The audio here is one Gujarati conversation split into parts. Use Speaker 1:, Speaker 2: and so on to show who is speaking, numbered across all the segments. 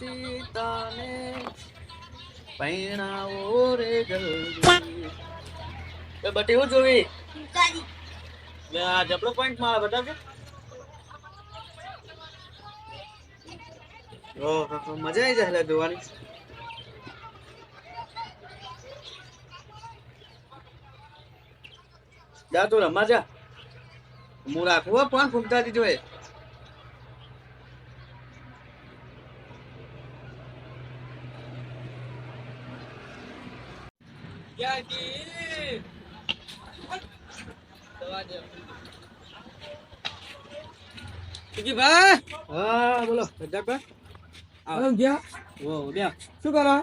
Speaker 1: સીતાને પૈણાવો રે જલ્દી. એ બટી હું જોવી? લે આ પોઈન્ટ મારા બતાવજો. મજા આવી જાય જોવાની. જા તું રમવા જા. હું રાખું પણ ફૂંકતા દીધું જોએ
Speaker 2: ભાઈ?
Speaker 1: હા બોલો
Speaker 2: આવો. ગયા?
Speaker 1: ઓ બે.
Speaker 2: શું કરો?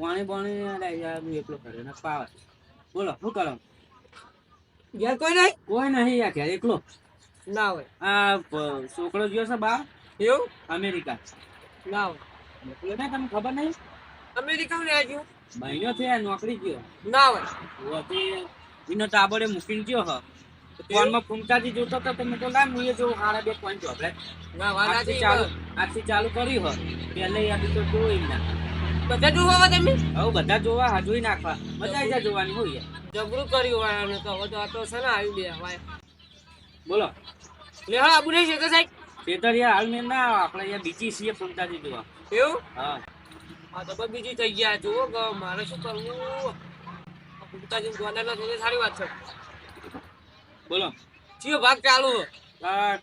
Speaker 1: પાણી પાણી હું એકલો કર્યો ને પાવે બોલો શું કરો?
Speaker 2: ઘેર કોઈ નહીં?
Speaker 1: કોઈ નહીં યાર ઘેર એકલો.
Speaker 2: ના હોય.
Speaker 1: આ છોકરો ગયો છે બા
Speaker 2: એવું?
Speaker 1: અમેરિકા.
Speaker 2: ના હોય.
Speaker 1: મોકલ્યો ને તમને ખબર નહીં?
Speaker 2: અમેરિકા ને આવ્યું
Speaker 1: મહિનો થયો નોકરી ગયો.
Speaker 2: ના હોય.
Speaker 1: તે એનો ટાબડે મૂકીને ગયો હ. ફોનમાં ફૂમતાજી જોતો તો તમે તો ના હું જો હારા બે પોઈન્ટ આપણે
Speaker 2: ના વાના
Speaker 1: ચાલુ આજથી ચાલુ કર્યું હ. પહેલે યાદ તો જોઈ ના.
Speaker 2: બધા જોવા તમે?
Speaker 1: હવે બધા જોવા હા નાખવા. મજા આવી જોવાની હોય.
Speaker 2: જબરું કર્યું વાળાને તો. હવે તો આ તો છે ને આવ્યું બે વાય.
Speaker 1: બોલો.
Speaker 2: લે હા આબુ નહીં છે તો સાહેબ.
Speaker 1: ખેતર યાર હાલ મેં ના આપણે યાર બીજી છીએ ફૂમતાજી જોવા.
Speaker 2: એવું?
Speaker 1: હા.
Speaker 2: આ તો બીજી થઈ ગયા. જુઓ કે મારે શું કરવું? પુતાજી ગોદાના તો સારી વાત છે.
Speaker 1: બોલો.
Speaker 2: ચિયો ભાગ ચાલુ.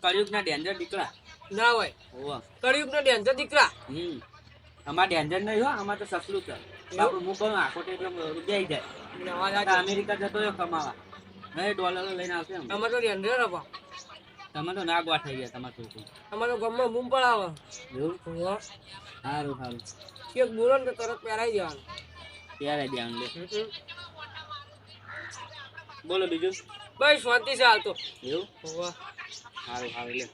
Speaker 1: કળિયુગના ડેન્જર દીકરા.
Speaker 2: ના હોય.
Speaker 1: ઓવા
Speaker 2: કળિયુગ નો ડેન્જર દીકરા.
Speaker 1: હમ. અમાર ડેન્જર નહીં હો અમાર તો સસલું છે. બાપુ હું પણ આખો એટલે રૂપિયા જાય. અમેરિકા જતો રહ્યો કમાવા. હવે ડોલર લઈને આવશે.
Speaker 2: અમારે તો ડેન્જર હતા
Speaker 1: તમે તો ના થઈ ગયા તમારે છોકરું
Speaker 2: અમારે ગામમાં બૂમ પડાવે.
Speaker 1: એવું. સારું સારું.
Speaker 2: એક બોલો ને તરત પહેરાઈ જવાનું
Speaker 1: પહેરાઈ દેવાનું લે. બોલો બીજું.
Speaker 2: બસ શાંતિ છે હાલ તો.
Speaker 1: એવું. સારું સારું લે.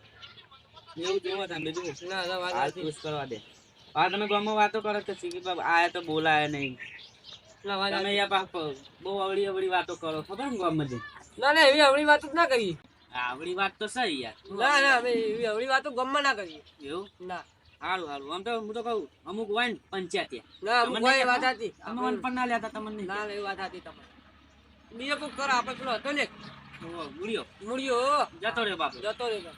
Speaker 1: એવું જોવા તમે બીજું?
Speaker 2: ના ના વાત
Speaker 1: ખુશ કરવા દે. હા તમે ગામમાં વાતો કરો તો સીકી બાપ આયા તો બોલાય નહીં. તમે યા બહુ અવળી અવળી વાતો કરો. ખબર ને ગામમાં?
Speaker 2: ના ના એવી અવળી વાતો જ ના કરીએ.
Speaker 1: આ અવળી વાત તો સહી યાર.
Speaker 2: ના ના અમે એવી અવળી વાતો ગામમાં ના કરીએ.
Speaker 1: એવું?
Speaker 2: ના.
Speaker 1: હારું હારું. આમ તો હું તો કહું અમુક હોય ને પંચાયતી.
Speaker 2: ના અમુક હોય વાત હતી.
Speaker 1: અમે વન પણ ના લેતા તમને
Speaker 2: ના ના વાત હતી તમને બીજો કોઈ કર આપણે પેલો હતો ને
Speaker 1: મૂળિયો.
Speaker 2: મૂળિયો
Speaker 1: જતો રહ્યો બાપુ.
Speaker 2: જતો રહ્યો.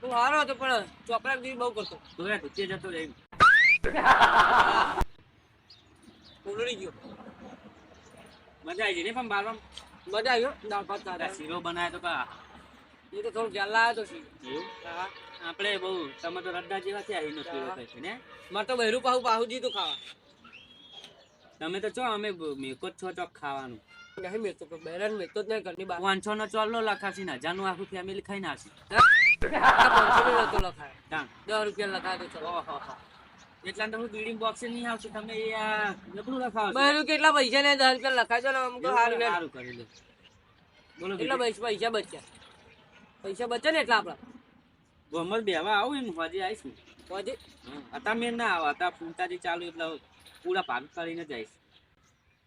Speaker 2: તું સારો હતો પણ ચોપડા જેવી બહુ કરતો.
Speaker 1: તો યાર તે જતો રહ્યો
Speaker 2: ઉલડી ગયો.
Speaker 1: મજા આવી ગઈ ને પણ બારમાં
Speaker 2: મજા આવ્યો દાળ ભાત
Speaker 1: શીરો બનાવ્યો તો કા?
Speaker 2: એ તો થોડું જલ્લા આવ્યો તો શી.
Speaker 1: એવું? આપણે બહુ તમે તો રડા જેવા છે શીરો
Speaker 2: હા.
Speaker 1: થાય છે ને?
Speaker 2: મારે તો બહેરું પાહુ પાહુ જીતું ખાવા.
Speaker 1: તમે તો છો અમે મેકો જ છો ચોક ખાવાનું.
Speaker 2: નહીં મેં તો બહેરાન મેં તો જ નહીં ઘરની બહાર.
Speaker 1: પાંચસો નો લખાશી ને હજારનું આખું ફેમિલી ખાઈ નાખશે
Speaker 2: પાંચસો નો નહોતો લખાયો. દસ રૂપિયા લખાય તો ચલો.
Speaker 1: એટલા તો હું બિલ્ડિંગ બોક્સ નહીં આવશે તમે એ નબળું લખાવો
Speaker 2: બહેરું કેટલા પૈસા ને દસ રૂપિયા લખાય છે ને અમુક તો સારું
Speaker 1: સારું કરી લે. બોલો
Speaker 2: કેટલા પૈસા પૈસા બચ્યા? પૈસા બચે ને એટલા આપડા
Speaker 1: ગોમર બેહવા આવું એમ હોજે આવીશ.
Speaker 2: ને પછી
Speaker 1: હતા મેં ના આવા હતા જે ચાલુ એટલે પૂરા ભાગ કરીને જઈશ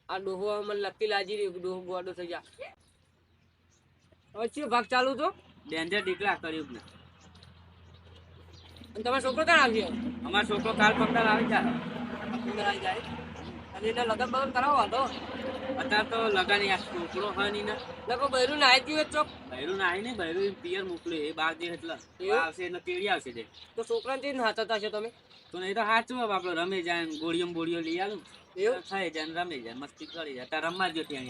Speaker 2: આ ડોહો મને લકી લાજી રહ્યો ડોહો ગોડો થઈ જા હવે ચિયો ભાગ ચાલુ તો
Speaker 1: ડેન્જર દીકરા કર્યું ને.
Speaker 2: તમારો છોકરો ક્યાં આવ્યો
Speaker 1: અમારો છોકરો કાલ પંદર આવી જાય
Speaker 2: અંદર આવી જાય અને એને લગન બગન કરાવો હતો
Speaker 1: અત્યારે તો લગન યાર છોકરો હોય નહીં ને
Speaker 2: લગો બહેરું ને આવી ચોક?
Speaker 1: બૈરું ના આવી બૈરું પિયર મોકલ્યું એ બાર જે એટલે. આવશે એટલે તેડી આવશે તે.
Speaker 2: તો છોકરાને તે હાથતા છો તમે?
Speaker 1: તો નહીં તો સાચું આપણે રમે જાય ને ગોળીઓ લઈ આલું.
Speaker 2: એવું?
Speaker 1: ખાઈ જાય રમે જાય મસ્તી કરી જાય. તાર રમવા ત્યાં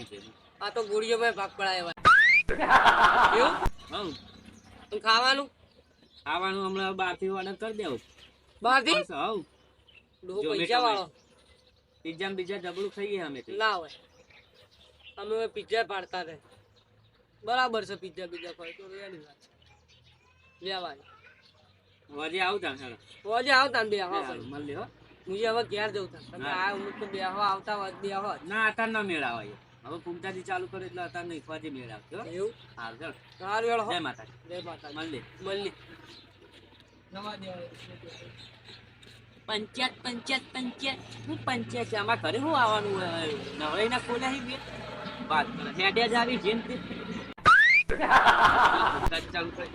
Speaker 2: આ તો ગોળીઓ ભાઈ ભાગ પડાય એવું?
Speaker 1: હવ
Speaker 2: ખાવાનું?
Speaker 1: ખાવાનું હમણાં બહારથી ઓર્ડર કરી દેવું.
Speaker 2: બહારથી
Speaker 1: હવ
Speaker 2: પૈસા વાળો.
Speaker 1: પિઝા ને બીજા ડબલું ખાઈએ અમે
Speaker 2: ના હોય. અમે હવે પિઝા પાડતા રહે. બરાબર છે પિઝા બીજા ખાય તો રેડી વાત છે. લેવાય
Speaker 1: હજી આવું તા હેડો.
Speaker 2: હોજે આવતા બે હા
Speaker 1: મળીએ હો.
Speaker 2: મુજે હવે ઘેર જવું થાય તમે આ ઉમર તો બે હવા આવતા વાત બે હવા
Speaker 1: ના અત્યારે ના મેળ એ. હવે ફૂમતાજી ચાલુ કરે એટલે અત્યારે નહીં ફોજી મેળ આવતો
Speaker 2: એવું?
Speaker 1: હારું, ચાલ
Speaker 2: સારું હેડો
Speaker 1: જય માતા
Speaker 2: જય માતા
Speaker 1: મળી
Speaker 2: મળી નવા દેવાય.
Speaker 1: પંચાયત પંચાયત પંચાયત. હું પંચાયત છે, આમાં ઘરે શું આવવાનું? નવરાઈ ના ખોલે બે વાત કરે. હેડે જ આવી જેમ તે. ચાલુ કરી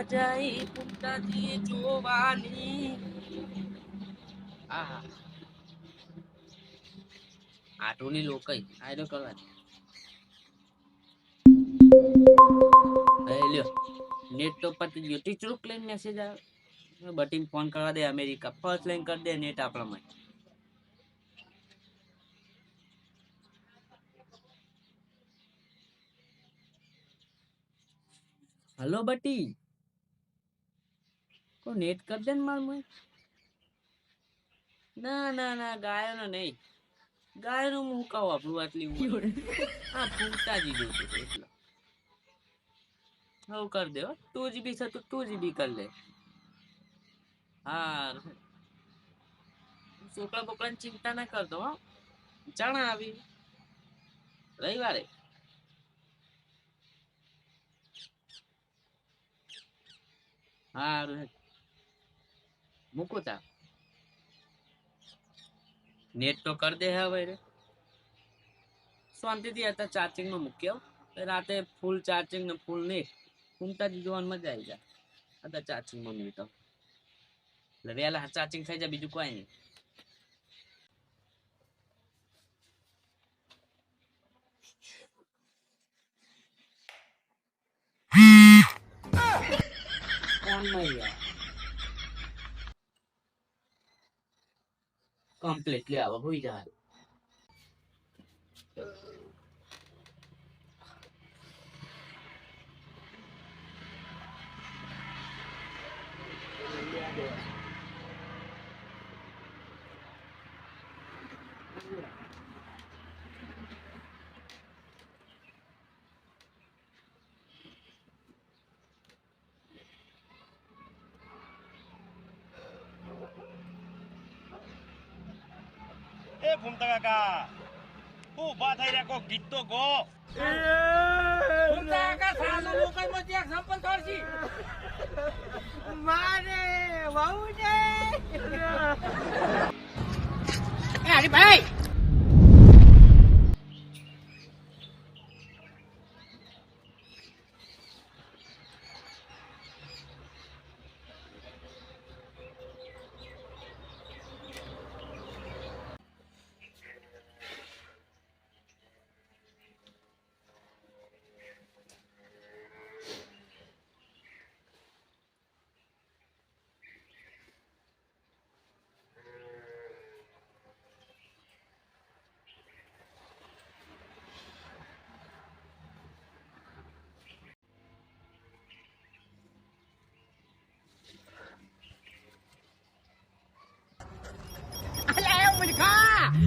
Speaker 1: મજા આવી ફૂમતાજી જોવાની. આહા. આટોની લોકઈ. આયરો કરવાની. લ્યો. નેટ તો પતી ગયો. ટીચર લઈને મેસેજ આવે. બટિંગ ફોન કરવા દે અમેરિકા. ફર્સ્ટ લાઈન કરી દે નેટ આપણા માટે. હલો બટી. કો નેટ કર દે ને માર મોય ના ના ના ગાયનો નહીં. ગાયનું હું કહું આપણું આટલી. હા ફૂટાજી જોતું હતું એટલે. હવે કર દે હો. ટુ જીબી છે તો ટુ જીબી કરી લે હા છોકરા બોકરાની ચિંતા ના કરતો હો. જાણા આવી. રવિવારે. હારું હેડ. મૂકું તા. નેટ તો કર દે હવે રે. શાંતિથી હતા ચાર્જિંગમાં મૂક્યો રાતે ફૂલ ચાર્જિંગ ને ફૂલ નેટ ઘૂમતા જ જોવાની મજા આવી જાય. હતા ચાર્જિંગમાં મૂકી તો એટલે વહેલા ચાર્જિંગ થઈ જાય, બીજું કોઈ નહીં. ફોનમાં યાર. કમ્પ્લીટલી આવો હોઈ જાય.
Speaker 3: એ ભૂમતા કાકા હું ઊભા થઈ રહ્યા કોક ગીત તો ગો
Speaker 1: હું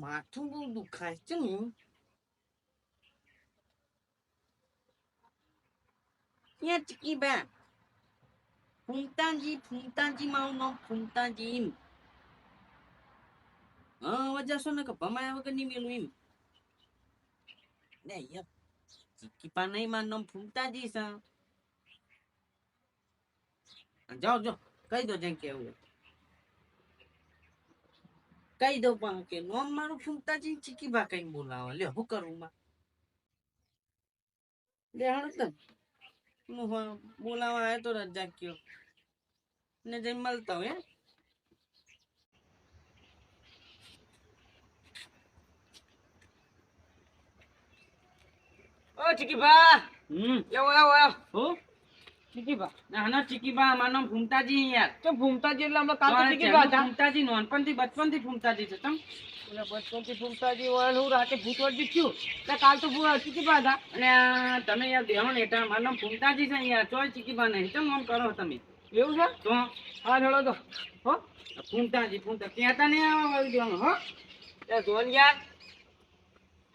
Speaker 1: માથું બહુ દુખાય છે ને ત્યાં ચીકી બા ફૂમતાજી ફૂમતાજી મારું નામ ફૂમતાજી એમ હા વજાશો ને કે ભમાયા વગર નહીં મેલું એમ. ને યાર ચીકી પા નહીં મારું નામ ફૂમતાજી છે જાઓ જાઓ. કહી દો જેમ કેવું હોય. કહી દઉં પણ કે નોમ મારું ફૂમતાજી ચીકી બા કઈ બોલાવો. લે હું કરું માં? લે હણ હો- બોલાવા આવ્યો તો રજા કયો ને જઈ મળતા હોય
Speaker 2: ઓ ચીકી બા
Speaker 1: હમ.
Speaker 2: એવો એવો એવો.
Speaker 1: હું?
Speaker 2: ચીકી બા
Speaker 1: નાનો ચીકી બા મારું નામ ફૂમતાજી યાર.
Speaker 2: તો ભૂમતાજી એટલે હમણાં કાલ તો
Speaker 1: તમારે
Speaker 2: ચીકી બા
Speaker 1: ચેનલ
Speaker 2: હતા.
Speaker 1: ફૂમતાજી નોનપણથી બચપનથી ફૂમતાજી છે તમ
Speaker 2: એટલે બચપનથી ભૂમતાજી હોય ને હું રાતે ભૂતવડ થયું એટલે કાલ તો ભૂ- ચીકી બા હતા.
Speaker 1: અને તમે યાર ને એટલે મારું નામ ફૂમતાજી છે યાર ચોય ચીકીભા નહીં ચમ નામ કરો તમે.
Speaker 2: એવું છે?
Speaker 1: તો?
Speaker 2: હા હેડો તો. હો?
Speaker 1: ફૂમતાજી ફૂમતા કહેતા નહીં આવા દેવાનું હો?
Speaker 2: જોન યાર.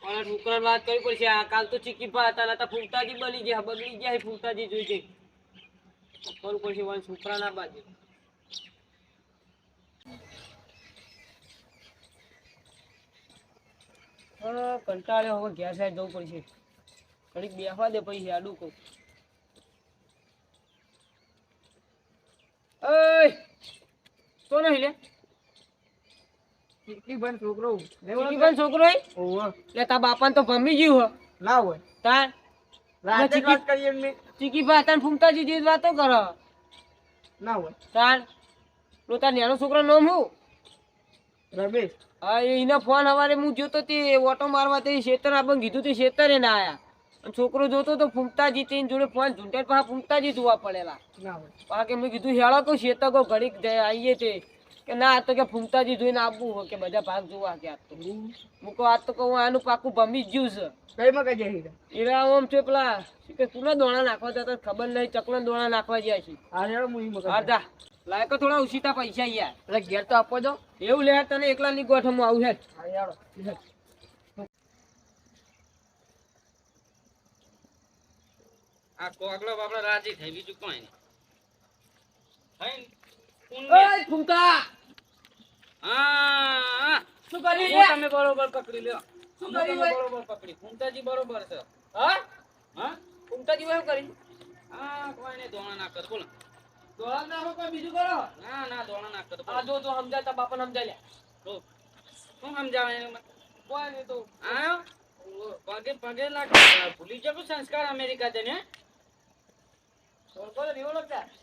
Speaker 2: ઓલા છોકરાને વાત કરવી પડશે. આ કાલ તો ચીકીફા હતા નતા ફૂગતાજી બની ગયા, બગડી ગયા ફૂગતાજી જોઈ જઈ. કરવું પડશે વાન છોકરા ના બાજુ કંટાળ્યો, હવે ઘેર સાઈડ જવું પડશે. ઘડીક બેસવા દે પછી આડું કહું. ઓય, તો નહીં લે.
Speaker 4: ચીકીભાઈ છોકરો
Speaker 2: ચીકીભાઈ છોકરો
Speaker 4: ઓહો.
Speaker 2: લે તાર બાપાને તો ભમી ગયું હો.
Speaker 4: ના હોય.
Speaker 2: તાર
Speaker 4: રાતે વાત કરીએ એમની.
Speaker 2: ચીકીભાઈ તાર ફૂમતાજી જેવી વાતો કરો.
Speaker 4: ના હોય.
Speaker 2: તાર તો તાર નેનો છોકરો નામ હું
Speaker 4: રમેશ.
Speaker 2: હા એ એના ફોન હવારે હું જોતો તે ઓટો મારવા તે શેતર આપણને કીધું તે શેતરે ના આયા. છોકરો જોતો તો ફૂમતાજી તેની જોડે ફોન ઝૂંટાઈ પાસે ફૂમતાજી જોવા પડેલા. પા કે મેં કીધું હેળો કહું શેતકો ઘડીક આવીએ તે. કે ના આ તો કે ફૂમતાજી જોઈને આવવું હોય કે બધા ભાગ જોવા કે આજ તો. હું કહું આજ તો કહું આનું પાકું ભમી જ ગયું છે.
Speaker 4: કઈ માં કઈ જઈ
Speaker 2: એરા ઓમ છે પેલા. કે કુના દોણા નાખવા જતા ખબર નહીં ચકલા દોણા નાખવા ગયા છે.
Speaker 4: આ હેડો હું ઈ મગજ
Speaker 2: અડધા લાયકો થોડા ઉછીતા પૈસા યાર.
Speaker 4: એટલે ઘેર તો આપો દો
Speaker 2: એવું લે તને એકલા ની ગોઠમાં આવું હેઠ
Speaker 4: હા
Speaker 3: આ બાપડો રાજી થઈ બીજું કોઈ નહીં. થઈ.
Speaker 2: ઓય ફૂંકા.
Speaker 3: હા
Speaker 2: શું કરી લે
Speaker 3: તમે બરોબર પકડી લ્યો.
Speaker 2: શું
Speaker 3: હું
Speaker 2: લે?
Speaker 3: બરોબર પકડી. ફૂંકાજી બરોબર છે.
Speaker 2: હા?
Speaker 3: હા?
Speaker 2: ફૂંકાજી એમ કરી.
Speaker 3: હા કોઈ નહીં દોણા ના કર બોલો.
Speaker 2: ના હો કોઈ બીજું કરો?
Speaker 3: ના ના દોણા ના કર
Speaker 2: આ જો તો સમજાતા બાપાને સમજાય લે.
Speaker 3: તો શું સમજાવે
Speaker 2: કોઈ નહીં તો.
Speaker 3: આ પગે પગે લાગ ભૂલી જાવ સંસ્કાર અમેરિકા તેને
Speaker 2: ઓળખો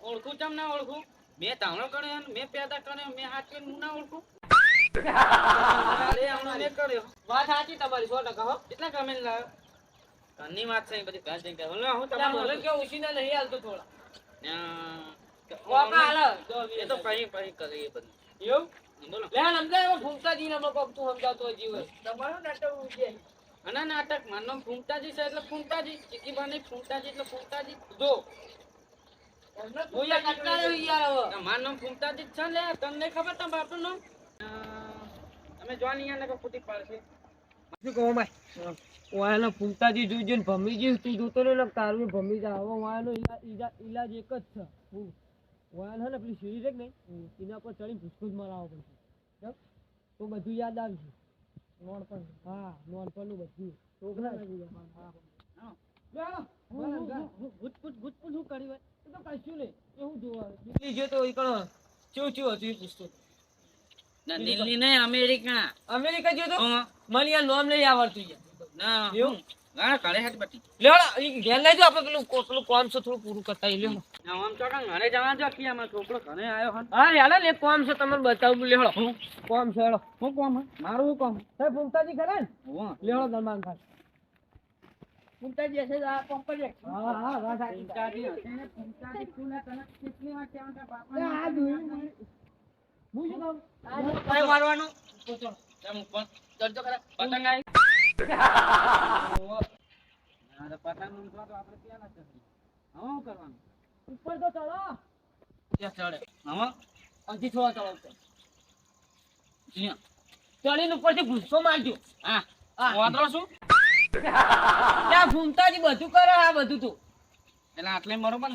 Speaker 3: ઓળખું ચમ ના ઓળખું? મેં તાણો કર્યો ને મેં પેદા કર્યો મે હાચવીને હું ના ઓળખું અરે હમણાં મેં કર્યો.
Speaker 2: વાત સાચી તમારી સો ટકા હો.
Speaker 3: કેટલા કમે લાવ્યો? વાત છે બધી જઈને કહે. હલો, હું
Speaker 2: તમને
Speaker 3: બોલે
Speaker 2: મને કે ઉછીના નહીં હાલતો થોડા. ઓકા હાલ.
Speaker 3: એ તો પહી પહી કરે એ બધું.
Speaker 2: એવું?
Speaker 3: બોલો.
Speaker 2: લે આ સમજાય એમાં ફૂમતાજી ને કોક તું સમજાવતો હોય જીવ.
Speaker 4: નાટક
Speaker 3: મારું નામ છે. એટલે ફૂમતાજી ચીકીબાની ફૂમતાજી એટલે ફૂમતાજી
Speaker 2: જો હું યાર કંટાળ્યો યાર હવે
Speaker 3: આ મારું નામ ફૂમતાજી જ છે લે તમને ખબર તમારા બાપનું નામ અ, તમે જોવાની યાર નકર ફૂટી પાડશે
Speaker 2: શું કહો ભાઈ વાયનો ફૂમતાજી જોઈ જોઈને ભમી ગયું તું જોતો ને એટલે ભમી જા ઈલાજ એક જ છે હું હે ને પેલી સીડી છે કે નહીં એના પર ચડીને ભૂસકૂસ મારા પડશે તો બધું યાદ આવશે નોનપણ હા નોનપણનું બધું છોકરા ભૂત શું કર્યું હોય? એ તો કશું નહીં. એવું જોવાનું. દિલ્હી ગયો તો ઈ ચેવું ચેવું હતું એ પૂછતો.
Speaker 3: ના દિલ્હી નહીં અમેરિકા.
Speaker 2: અમેરિકા ગયો તો મને યાર નામ નહીં આવડતું યાર.
Speaker 3: ના
Speaker 2: એવું?
Speaker 3: હું. હા હાથ બટી.
Speaker 2: લેવડો ઘેર લઈ જાઓ આપણે પેલું પેલું કામ છે થોડું પૂરું કરતા ઈ
Speaker 3: આમ તો ઘરે જવા જો કે અમારો છોકરો ઘરે આવ્યો હન
Speaker 2: હા યાર કોમ છે તમને બતાવું લેવડો કોમ છે
Speaker 3: હું કોમ મારું શું કામ
Speaker 2: હે? ફૂમતાજી ખરા ને. લેવડો દરબાન ખાન ફૂમતાજી જશે આ પંપ જ હા હા વાત સાચી.
Speaker 3: ફૂમતાજી હશે ને, ફૂમતાજી ફૂલે તને કેટલી વાર કહેવાનું કે બાપાને?
Speaker 2: આ જોયું હું શું કહું? આ
Speaker 3: કઈ મારવાનું?
Speaker 2: પૂછો.
Speaker 3: તેમ ઉપર. ચડજો ખરા. પતંગ આવી. હા, પતંગ ઊંચવા તો આપણે ક્યાં ના ચડીએ? હવે કરવાનું?
Speaker 2: ઉપર તો ચડો.
Speaker 3: ચડે. હવે?
Speaker 2: હજી થોડા ચડો ઉપર. ચડીને ઉપરથી ગુસ્સો મારજો.
Speaker 3: હા.
Speaker 2: હા.
Speaker 3: વાંદરો શું?
Speaker 2: ત્યાં ફૂમતાજી બધું કરે આ બધું તું.
Speaker 3: એટલે આટલે મરો
Speaker 2: પણ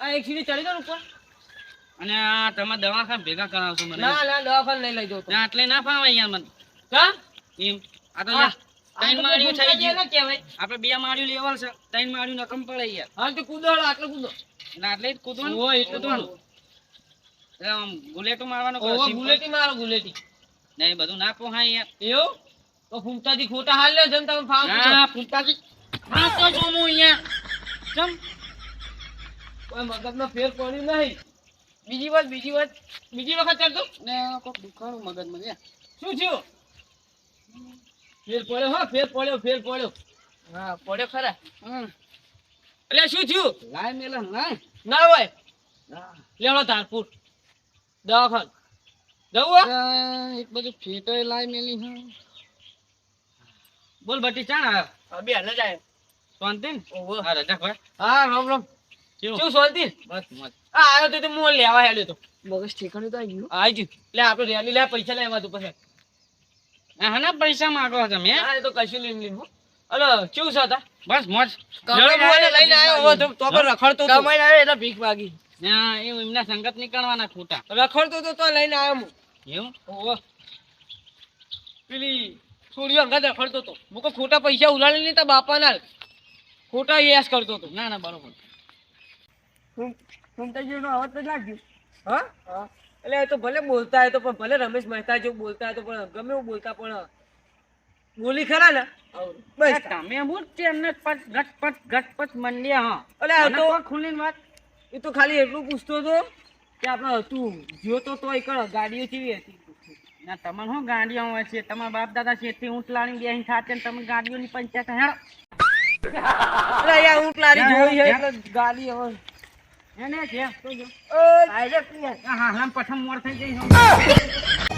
Speaker 2: આ એક સીડી ચડી જાઓ ઉપર.
Speaker 3: અને આ તમે દવાખાને ભેગા કરાવશો મને.
Speaker 2: ના ના દવાખાને લઈ જાઉં
Speaker 3: ના, આટલે ના ફાવે યાર મને.
Speaker 2: કા?
Speaker 3: એમ. આ તો
Speaker 2: હા.
Speaker 3: ત્રણ
Speaker 2: તો
Speaker 3: થઈ ગયું આપણે બે માળીયું લેવલ છે. ત્રણ માળીયું નકમ પડે યાર
Speaker 2: હાલ તો કૂદો આટલે કૂદો.
Speaker 3: એટલે આટલે જ કૂદવાનું?
Speaker 2: ઓહો, એટલે
Speaker 3: તો આમ ગુલેટો મારવાનો
Speaker 2: ગુલેટી મારો ગુલેટી.
Speaker 3: નહીં બધું ના પોહાય યાર
Speaker 2: એવું? તો ફૂમતાજી ખોટા હાલ લ્યો જમ તમે ફાવ
Speaker 3: ના. ફૂમતાજી. હા તો જો હું અહીંયા. જમ
Speaker 2: કોઈ મગજનો ફેર પડ્યું નહીં. બીજી વાત બીજી વાત. બીજી વખત કરતો
Speaker 3: ને કોક દુખાવું મગજમાં યાર
Speaker 2: શું થયું? ફેર પડ્યો હા ફેર પડ્યો ફેર પડ્યો. હા પડ્યો ખરા.
Speaker 3: હમ.
Speaker 2: એટલે શું થયું?
Speaker 3: લાય મેલા ના
Speaker 2: ના હોય. લેવડો ધારપુર. દવાખાન. જવું
Speaker 3: એક બાજુ ફેટો લાય મેલી હા બોલ બટી ચાણ આવ્યો
Speaker 2: બે હાલ જ
Speaker 3: શાંતિ
Speaker 2: ઓહો.
Speaker 3: હા રજા ભાઈ.
Speaker 2: હા રામ રામ.
Speaker 3: કેવું?
Speaker 2: શું શાંતિ?
Speaker 3: બસ મત
Speaker 2: આ આવ્યો તો તે મોં લેવા હેડ્યો તો.
Speaker 4: મગજ ઠેકાણું તો આવી ગયું.
Speaker 2: આવી ગયું. લે આપણે રેલી લે પૈસા લેવા તું પછી.
Speaker 3: હા ના પૈસા માંગો તમે હે?
Speaker 2: હા તો કશું નહીં હો. અલો કેવું છે તા?
Speaker 3: બસ મોજ
Speaker 2: જળો લઈને આવ્યો હો તો તો પર રખડતો તો.
Speaker 4: કમાઈને આવે એટલે ભીખ માગી.
Speaker 3: હા એ એમના સંગત નીકળવાના ખોટા.
Speaker 2: રખડતો તો તો લઈને આવ્યો હું.
Speaker 3: એવું?
Speaker 2: ઓહો. પેલી છોડીઓ અંગાત રખડતો તો હું કોઈ ખોટા પૈસા ઉલાડી નહીં તા બાપાના ખોટા યસ કરતો તો
Speaker 3: ના ના બરોબર.
Speaker 4: ફૂમતાજી નો અવાજ તો લાગ્યું
Speaker 2: હા. એટલે એ તો ભલે બોલતા હોય તો પણ ભલે રમેશ મહેતા જેવું બોલતા હતો તો પણ ગમે એવું બોલતા પણ બોલી ખરા ને? બસ.
Speaker 3: તમે હું તેમને પટ ગટપટ ગટપટ મંડ્યા હા.
Speaker 2: એટલે આ તો
Speaker 3: ખુલીને વાત?
Speaker 2: એ તો ખાલી એટલું પૂછતો હતો કે આપણે હતું. જોતો તો એક ગાડીઓ કેવી હતી.
Speaker 3: ના તમને શું ગાડીઓ હોય છે? તમારા બાપ દાદા શેઠથી ઊંટ બે અહીં થાતે તમે ગાડીઓની પંચાયત હેડો.
Speaker 2: એટલે યાર ઊંટ લારી જોઈ એટલે ગાડી હવે.
Speaker 3: એને છે તો જો.
Speaker 2: ઓય,
Speaker 4: આઈ પિયર
Speaker 3: હા હા પ્રથમ મોર થઈ જઈ